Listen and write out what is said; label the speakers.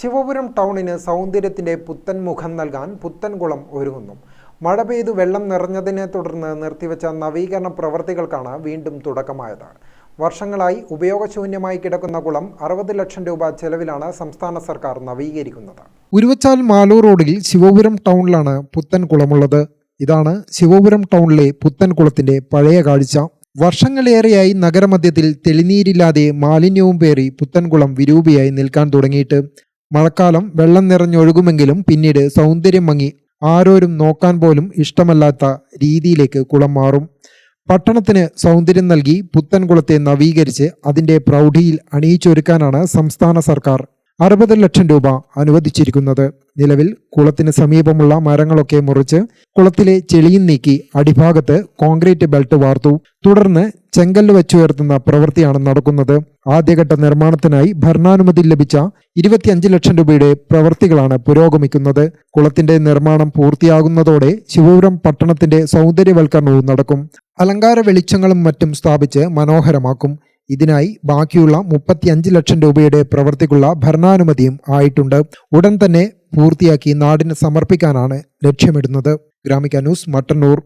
Speaker 1: ശിവപുരം ടൗണിന് സൗന്ദര്യത്തിന്റെ പുത്തൻ മുഖം നൽകാൻ പുത്തൻകുളം ഒരുങ്ങുന്നു. മഴ പെയ്തു വെള്ളം നിറഞ്ഞതിനെ തുടർന്ന് നിർത്തിവെച്ച നവീകരണ പ്രവൃത്തികൾക്കാണ് വീണ്ടും തുടക്കമായത്. വർഷങ്ങളായി ഉപയോഗശൂന്യമായി കിടക്കുന്ന കുളം അറുപത് ലക്ഷം രൂപ ചെലവിലാണ് സംസ്ഥാന സർക്കാർ നവീകരിക്കുന്നത്. ഉരുവച്ചാൽ മാലൂർ റോഡിൽ ശിവപുരം ടൗണിലാണ് പുത്തൻ കുളമുള്ളത്. ഇതാണ് ശിവപുരം ടൗണിലെ പുത്തൻ കുളത്തിന്റെ പഴയ കാഴ്ച. വർഷങ്ങളേറെയായി നഗരമധ്യത്തിൽ തെളിനീരില്ലാതെ മാലിന്യവും പേറി പുത്തൻകുളം വിരൂപിയായി നിൽക്കാൻ തുടങ്ങിയിട്ട് മഴക്കാലം വെള്ളം നിറഞ്ഞൊഴുകുമെങ്കിലും പിന്നീട് സൗന്ദര്യം മങ്ങി ആരോരും നോക്കാൻ പോലും ഇഷ്ടമല്ലാത്ത രീതിയിലേക്ക് കുളം മാറും. പട്ടണത്തിന് സൗന്ദര്യം നൽകി പുത്തൻകുളത്തെ നവീകരിച്ച് അതിന്റെ പ്രൗഢിയിൽ അണിയിച്ചൊരുക്കാനാണ് സംസ്ഥാന സർക്കാർ. അറുപത് ലക്ഷം രൂപ അനുവദിച്ചിരിക്കുന്നത്. നിലവിൽ കുളത്തിന് സമീപമുള്ള മരങ്ങളൊക്കെ മുറിച്ച് കുളത്തിലെ ചെളിയും നീക്കി അടിഭാഗത്ത് കോൺക്രീറ്റ് ബെൽറ്റ് വാർത്തു. തുടർന്ന് ചെങ്കല്ല് വെച്ചുയർത്തുന്ന പ്രവൃത്തിയാണ് നടക്കുന്നത്. ആദ്യഘട്ട നിർമ്മാണത്തിനായി ഭരണാനുമതി ലഭിച്ച ഇരുപത്തിയഞ്ച് ലക്ഷം രൂപയുടെ പ്രവൃത്തികളാണ് പുരോഗമിക്കുന്നത്. കുളത്തിന്റെ നിർമ്മാണം പൂർത്തിയാകുന്നതോടെ ശിവപുരം പട്ടണത്തിന്റെ സൗന്ദര്യവൽക്കരണവും നടക്കും. അലങ്കാര വെളിച്ചങ്ങളും മറ്റും സ്ഥാപിച്ച് മനോഹരമാക്കും. ഇതിനായി ബാക്കിയുള്ള മുപ്പത്തിയഞ്ച് ലക്ഷം രൂപയുടെ പ്രവൃത്തിക്കുള്ള ഭരണാനുമതിയും ആയിട്ടുണ്ട്. ഉടൻ തന്നെ പൂർത്തിയാക്കി നാടിന് സമർപ്പിക്കാനാണ് ലക്ഷ്യമിടുന്നത്. ഗ്രാമിക ന്യൂസ് മട്ടന്നൂർ.